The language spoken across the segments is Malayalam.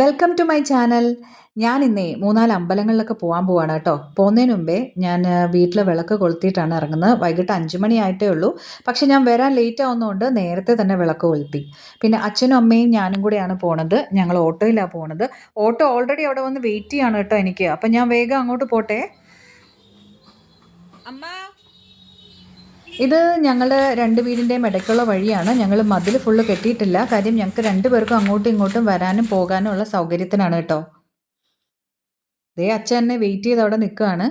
വെൽക്കം ടു മൈ ചാനൽ ഞാൻ ഇന്നേ മൂന്നാൽ അമ്പലങ്ങളിലൊക്കെ പോകാൻ പോവാണ് കേട്ടോ. പോകുന്നതിന് മുമ്പേ ഞാൻ വീട്ടിൽ വിളക്ക് കൊളുത്തിയിട്ടാണ് ഇറങ്ങുന്നത്. വൈകിട്ട് അഞ്ച് മണിയായിട്ടേ ഉള്ളൂ. പക്ഷേ ഞാൻ വരാൻ ലേറ്റ് ആവുന്നതുകൊണ്ട് നേരത്തെ തന്നെ വിളക്ക് കൊളുത്തി. പിന്നെ അച്ഛനും അമ്മയും ഞാനും കൂടെയാണ് പോണത്. ഞങ്ങൾ ഓട്ടോയിലാണ് പോണത്. ഓട്ടോ ഓൾറെഡി അവിടെ വന്ന് വെയിറ്റ് ചെയ്യാണ് കേട്ടോ എനിക്ക്. അപ്പം ഞാൻ വേഗം അങ്ങോട്ട് പോട്ടെ. അമ്മ ഇത് ഞങ്ങളുടെ രണ്ട് വീടിന്റെയും ഇടയ്ക്കുള്ള വഴിയാണ്. ഞങ്ങൾ മതിൽ ഫുള്ള് കെട്ടിയിട്ടില്ല. കാര്യം ഞങ്ങൾക്ക് രണ്ട് പേർക്കും അങ്ങോട്ടും ഇങ്ങോട്ടും വരാനും പോകാനും ഉള്ള സൗകര്യത്തിനാണ് കേട്ടോ. ദേ അച്ഛൻ എന്നെ വെയിറ്റ് ചെയ്ത് അവിടെ നിൽക്കുകയാണ്.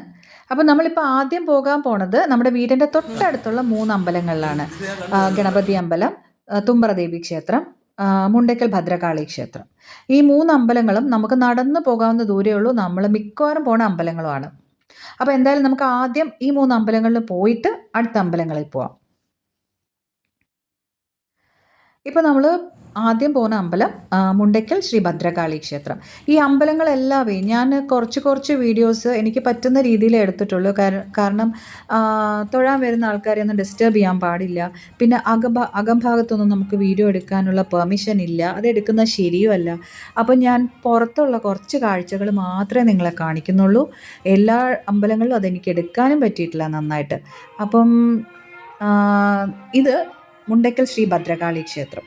അപ്പം നമ്മളിപ്പോൾ ആദ്യം പോകാൻ പോണത് നമ്മുടെ വീടിന്റെ തൊട്ടടുത്തുള്ള മൂന്ന് അമ്പലങ്ങളിലാണ്. ഗണപതി അമ്പലം തുമ്പ്രദേവി ക്ഷേത്രം മുണ്ടയ്ക്കൽ ഭദ്രകാളി ക്ഷേത്രം. ഈ മൂന്ന് അമ്പലങ്ങളും നമുക്ക് നടന്നു പോകാവുന്ന ദൂരമേ ഉള്ളൂ. നമ്മൾ മിക്കവാറും പോണ അമ്പലങ്ങളുമാണ്. അപ്പോൾ എന്തായാലും നമുക്ക് ആദ്യം ഈ മൂന്ന് അമ്പലങ്ങളിൽ പോയിട്ട് അടുത്ത അമ്പലങ്ങളിൽ പോവാം. ഇപ്പോൾ നമ്മൾ ആദ്യം പോകുന്ന അമ്പലം മുണ്ടയ്ക്കൽ ശ്രീ ഭദ്രകാളി ക്ഷേത്രം. ഈ അമ്പലങ്ങളെല്ലാവേ ഞാൻ കുറച്ച് കുറച്ച് വീഡിയോസ് എനിക്ക് പറ്റുന്ന രീതിയിൽ എടുത്തിട്ടുള്ളൂ. കാരണം തൊഴാൻ വരുന്ന ആൾക്കാരെ ഒന്നും ഡിസ്റ്റർബ് ചെയ്യാൻ പാടില്ല. പിന്നെ അകഭാ അകംഭാഗത്തൊന്നും നമുക്ക് വീഡിയോ എടുക്കാനുള്ള പെർമിഷൻ ഇല്ല. അത് എടുക്കുന്ന ശരിയുമല്ല അപ്പം ഞാൻ പുറത്തുള്ള കുറച്ച് കാഴ്ചകൾ മാത്രമേ നിങ്ങളെ കാണിക്കുന്നുള്ളൂ. എല്ലാ അമ്പലങ്ങളിലും അതെനിക്ക് എടുക്കാനും പറ്റിയിട്ടില്ല നന്നായിട്ട്. അപ്പം ഇത് മുണ്ടയ്ക്കൽ ശ്രീ ഭദ്രകാളി ക്ഷേത്രം.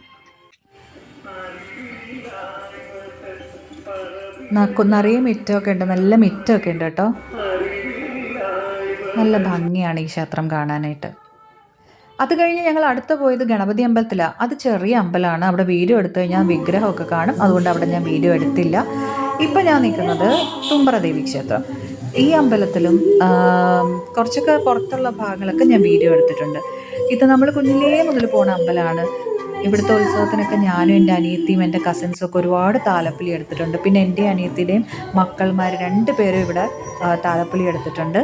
നിറയെ മിറ്റമൊക്കെ ഉണ്ട്. നല്ല മിറ്റമൊക്കെ ഉണ്ട് കേട്ടോ. നല്ല ഭംഗിയാണ് ഈ ക്ഷേത്രം കാണാനായിട്ട്. അത് കഴിഞ്ഞ് ഞങ്ങൾ അടുത്ത് പോയത് ഗണപതി അമ്പലത്തിലാണ് അത് ചെറിയ അമ്പലമാണ് അവിടെ വീഡിയോ എടുത്തു കഴിഞ്ഞാൽ വിഗ്രഹമൊക്കെ കാണും. അതുകൊണ്ട് അവിടെ ഞാൻ വീഡിയോ എടുത്തില്ല. ഇപ്പം ഞാൻ നിൽക്കുന്നത് തുമ്പറദേവി ക്ഷേത്രം. ഈ അമ്പലത്തിലും കുറച്ചൊക്കെ പുറത്തുള്ള ഭാഗങ്ങളൊക്കെ ഞാൻ വീഡിയോ എടുത്തിട്ടുണ്ട്. ഇത് നമ്മൾ കുഞ്ഞിലേ മുതൽ പോണ അമ്പലമാണ് ഇവിടുത്തെ ഉത്സവത്തിനൊക്കെ ഞാനും എന്റെ അനിയത്തിയും എന്റെ കസിൻസും ഒക്കെ ഒരുപാട് താലപ്പൊലി എടുത്തിട്ടുണ്ട്. പിന്നെ എന്റെ അനിയത്തിയുടെയും മക്കൾമാർ രണ്ട് പേരും ഇവിടെ താലപ്പൊലി എടുത്തിട്ടുണ്ട്.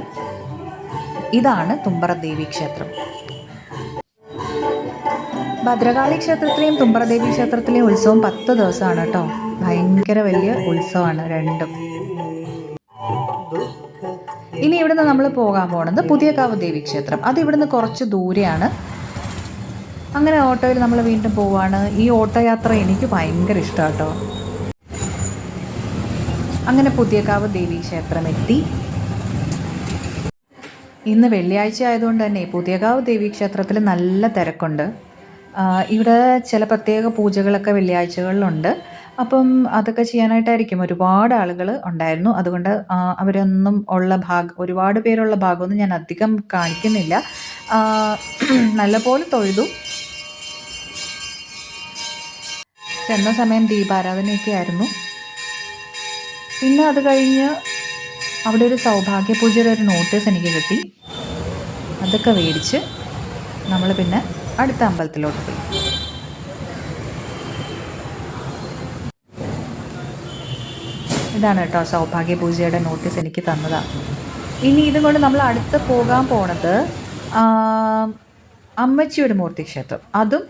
ഇതാണ് തുമ്പറ ദേവി ക്ഷേത്രം. ഭദ്രകാളി ക്ഷേത്രത്തിലെയും തുമ്പറദേവി ക്ഷേത്രത്തിലെയും ഉത്സവം പത്ത് ദിവസമാണ് കേട്ടോ. ഭയങ്കര വലിയ ഉത്സവമാണ് രണ്ടും. ഇനി ഇവിടുന്ന് നമ്മൾ പോകാൻ പോണത് പുതിയകാവ് ദേവി ക്ഷേത്രം അത് ഇവിടുന്ന് കുറച്ച് ദൂരെയാണ്. അങ്ങനെ ഓട്ടോയിൽ നമ്മൾ വീണ്ടും പോവാണ്. ഈ ഓട്ടോ യാത്ര എനിക്ക് ഭയങ്കര ഇഷ്ടമാണ് കേട്ടോ അങ്ങനെ പുതിയകാവ് ദേവി ക്ഷേത്രം എത്തി. ഇന്ന് വെള്ളിയാഴ്ച ആയതുകൊണ്ട് തന്നെ പുതിയകാവ് ദേവി ക്ഷേത്രത്തിൽ നല്ല തിരക്കുണ്ട്. ഇവിടെ ചില പ്രത്യേക പൂജകളൊക്കെ വെള്ളിയാഴ്ചകളിലുണ്ട്. അപ്പം അതൊക്കെ ചെയ്യാനായിട്ടായിരിക്കും. ഒരുപാട് ആളുകൾ ഉണ്ടായിരുന്നു. അതുകൊണ്ട് അവരൊന്നും ഉള്ള ഭാഗ ഒരുപാട് പേരുള്ള ഭാഗമൊന്നും ഞാൻ അധികം കാണിക്കുന്നില്ല. നല്ലപോലെ തൊഴുതു. ചെന്ന സമയം ദീപാരാധനയൊക്കെ ആയിരുന്നു. പിന്നെ അത് കഴിഞ്ഞ് അവിടെ ഒരു സൗഭാഗ്യ പൂജയുടെ ഒരു നോട്ടീസ് എനിക്ക് കിട്ടി. അതൊക്കെ മേടിച്ച് നമ്മൾ പിന്നെ അടുത്ത അമ്പലത്തിലോട്ട് പോയി. ഇതാണ് കേട്ടോ സൗഭാഗ്യ പൂജയുടെ നോട്ടീസ് എനിക്ക് തന്നതാണ് ഇനി ഇതുകൊണ്ട് നമ്മൾ അടുത്ത് പോകാൻ പോണത് അമ്മച്ചിയുടെ മൂർത്തി ക്ഷേത്രം അതും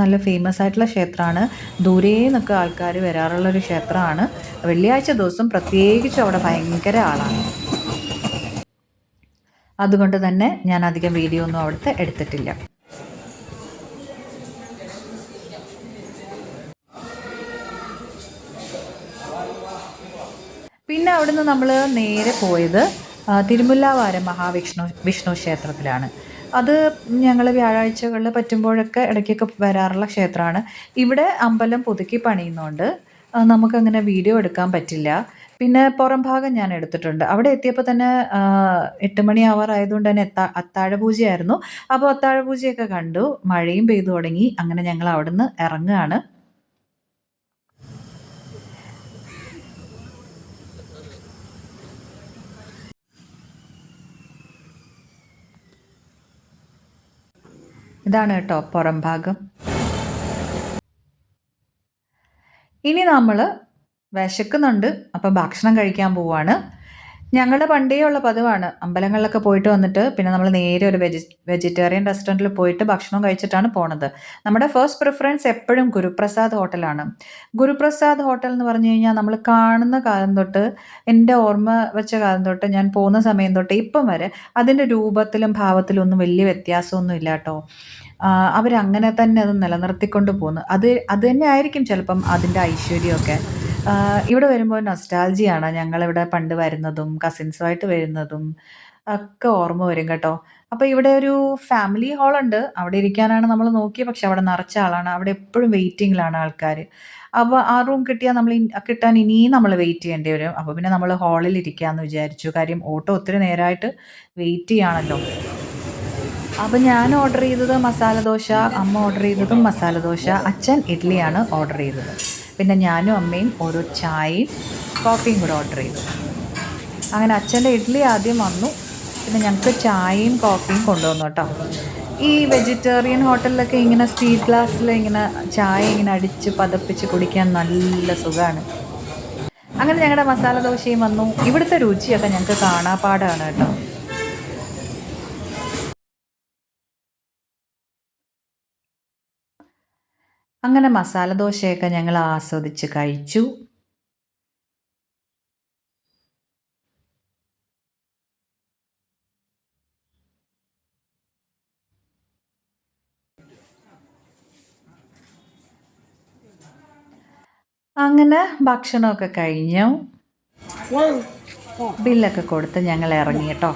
നല്ല ഫേമസ് ആയിട്ടുള്ള ക്ഷേത്രമാണ്. ദൂരെ നിന്നൊക്കെ ആൾക്കാർ വരാറുള്ളൊരു ക്ഷേത്രമാണ്. വെള്ളിയാഴ്ച ദിവസം പ്രത്യേകിച്ച് അവിടെ ഭയങ്കര ആളാണ്. അതുകൊണ്ട് തന്നെ ഞാൻ അധികം വീഡിയോ ഒന്നും അവിടുത്തെ എടുത്തിട്ടില്ല. പിന്നെ അവിടുന്ന് നമ്മൾ നേരെ പോയത് തിരുമുല്ലാവാരം മഹാവിഷ്ണു വിഷ്ണു ക്ഷേത്രത്തിലാണ്. അത് ഞങ്ങൾ വ്യാഴാഴ്ചകളിൽ പറ്റുമ്പോഴൊക്കെ ഇടയ്ക്കൊക്കെ വരാറുള്ള ക്ഷേത്രമാണ്. ഇവിടെ അമ്പലം പുതുക്കി പണിയുന്നുണ്ട്. നമുക്കങ്ങനെ വീഡിയോ എടുക്കാൻ പറ്റില്ല. പിന്നെ പുറം ഭാഗം ഞാൻ എടുത്തിട്ടുണ്ട്. അവിടെ എത്തിയപ്പോൾ തന്നെ എട്ട് മണി അവർ ആയതുകൊണ്ട് തന്നെ എത്താ അത്താഴ പൂജയായിരുന്നു അപ്പോൾ അത്താഴ പൂജയൊക്കെ കണ്ടു. മഴയും പെയ്തു തുടങ്ങി. അങ്ങനെ ഞങ്ങൾ അവിടുന്ന് ഇറങ്ങുകയാണ്. ഇതാണ് കേട്ടോ പുറം ഭാഗം. ഇനി നമ്മൾ വിശക്കുന്നുണ്ട്. അപ്പം ഭക്ഷണം കഴിക്കാൻ പോവാണ്. ഞങ്ങളുടെ പണ്ടേ ഉള്ള പതിവാണ്. അമ്പലങ്ങളിലൊക്കെ പോയിട്ട് വന്നിട്ട് പിന്നെ നമ്മൾ നേരെ ഒരു വെജി വെജിറ്റേറിയൻ റെസ്റ്റോറന്റിൽ പോയിട്ട് ഭക്ഷണം കഴിച്ചിട്ടാണ് പോണത്. നമ്മുടെ ഫസ്റ്റ് പ്രിഫറൻസ് എപ്പോഴും ഗുരുപ്രസാദ് ഹോട്ടലാണ്. ഗുരുപ്രസാദ് ഹോട്ടൽ എന്ന് പറഞ്ഞു കഴിഞ്ഞാൽ നമ്മൾ കാണുന്ന കാലം തൊട്ട് എന്റെ ഓർമ്മ വെച്ച കാലം തൊട്ട് ഞാൻ പോകുന്ന സമയം തൊട്ട് ഇപ്പം വരെ അതിന്റെ രൂപത്തിലും ഭാവത്തിലും ഒന്നും വലിയ വ്യത്യാസമൊന്നും ഇല്ല കേട്ടോ. അവരങ്ങനെ തന്നെ അത് നിലനിർത്തിക്കൊണ്ട് പോകുന്നു. അത് അത് തന്നെ ആയിരിക്കും ചിലപ്പം അതിന്റെ ഐശ്വര്യമൊക്കെ. ഇവിടെ വരുമ്പോൾ നൊസ്റ്റാൾജിയാണ് ഞങ്ങളിവിടെ പണ്ട് വരുന്നതും കസിൻസുമായിട്ട് വരുന്നതും ഒക്കെ ഓർമ്മ വരും കേട്ടോ. അപ്പോൾ ഇവിടെ ഒരു ഫാമിലി ഹാളുണ്ട്. അവിടെ ഇരിക്കാനാണ് നമ്മൾ നോക്കിയത്. പക്ഷെ അവിടെ നിറച്ച ആളാണ്. അവിടെ എപ്പോഴും വെയിറ്റിങ്ങിലാണ് ആൾക്കാർ അപ്പോൾ ആ റൂം കിട്ടിയാൽ നമ്മൾ കിട്ടാൻ ഇനിയും നമ്മൾ വെയിറ്റ് ചെയ്യേണ്ടി വരും. അപ്പോൾ പിന്നെ നമ്മൾ ഹാളിൽ ഇരിക്കാമെന്ന് വിചാരിച്ചു. കാര്യം ഓട്ടോ ഒത്തിരി നേരമായിട്ട് വെയിറ്റ് ചെയ്യാണല്ലോ. അപ്പോൾ ഞാൻ ഓർഡർ ചെയ്തത് മസാല ദോശ, അമ്മ ഓർഡർ ചെയ്തതും മസാല ദോശ, അച്ഛൻ ഇഡ്ഡലിയാണ് ഓർഡർ ചെയ്തത്. പിന്നെ ഞാനും അമ്മയും ഓരോ ചായയും കോഫിയും കൂടെ ഓർഡർ ചെയ്തു. അങ്ങനെ അച്ഛന്റെ ഇഡ്ഡലി ആദ്യം വന്നു. പിന്നെ ഞങ്ങൾക്ക് ചായയും കോഫിയും കൊണ്ടുവന്നു കേട്ടോ. ഈ വെജിറ്റേറിയൻ ഹോട്ടലിലൊക്കെ ഇങ്ങനെ സ്റ്റീൽ ഗ്ലാസ്സിൽ ഇങ്ങനെ ചായ ഇങ്ങനെ അടിച്ച് പതപ്പിച്ച് കുടിക്കാൻ നല്ല സുഖമാണ്. അങ്ങനെ ഞങ്ങളുടെ മസാല ദോശയും വന്നു. ഇവിടുത്തെ രുചിയൊക്കെ ഞങ്ങൾക്ക് കാണാപ്പാടാണ് കേട്ടോ. അങ്ങനെ മസാല ദോശയൊക്കെ ഞങ്ങൾ ആസ്വദിച്ച് കഴിച്ചു. അങ്ങനെ ഭക്ഷണമൊക്കെ കഴിഞ്ഞു. ബില്ലൊക്കെ കൊടുത്ത് ഞങ്ങൾ ഇറങ്ങി കേട്ടോ.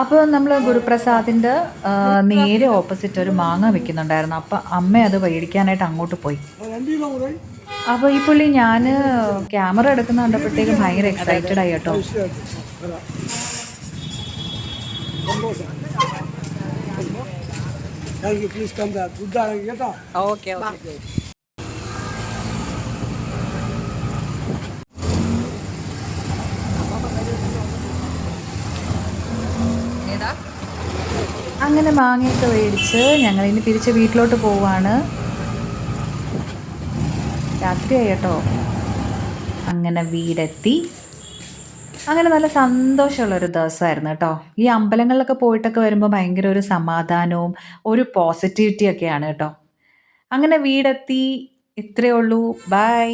അപ്പോൾ നമ്മൾ ഗുരുപ്രസാദിന്റെ നേരെ ഓപ്പോസിറ്റ് ഒരു മാങ്ങ വെക്കുന്നുണ്ടായിരുന്നു. അപ്പോൾ അമ്മ അത് മേടിക്കാനായിട്ട് അങ്ങോട്ട് പോയി. അപ്പോൾ ഈ പുള്ളി ഞാൻ ക്യാമറ എടുക്കുന്ന കണ്ടപ്പോഴത്തേക്കും ഭയങ്കര എക്സൈറ്റഡ് ആയി കേട്ടോ. Thank please come back food കേട്ടോ? ഓക്കെ ഓക്കെ അങ്ങനെ മാങ്ങയൊക്കെ മേടിച്ച് ഞങ്ങൾ ഇനി തിരിച്ച് വീട്ടിലോട്ട് പോവാണ്. രാത്രിയായി കേട്ടോ അങ്ങനെ വീടെത്തി. അങ്ങനെ നല്ല സന്തോഷമുള്ളൊരു ദിവസമായിരുന്നു കേട്ടോ. ഈ അമ്പലങ്ങളിലൊക്കെ പോയിട്ടൊക്കെ വരുമ്പോൾ ഭയങ്കര ഒരു സമാധാനവും ഒരു പോസിറ്റിവിറ്റിയൊക്കെയാണ് കേട്ടോ. അങ്ങനെ വീടെത്തി. ഇത്രയേ ഉള്ളൂ. ബൈ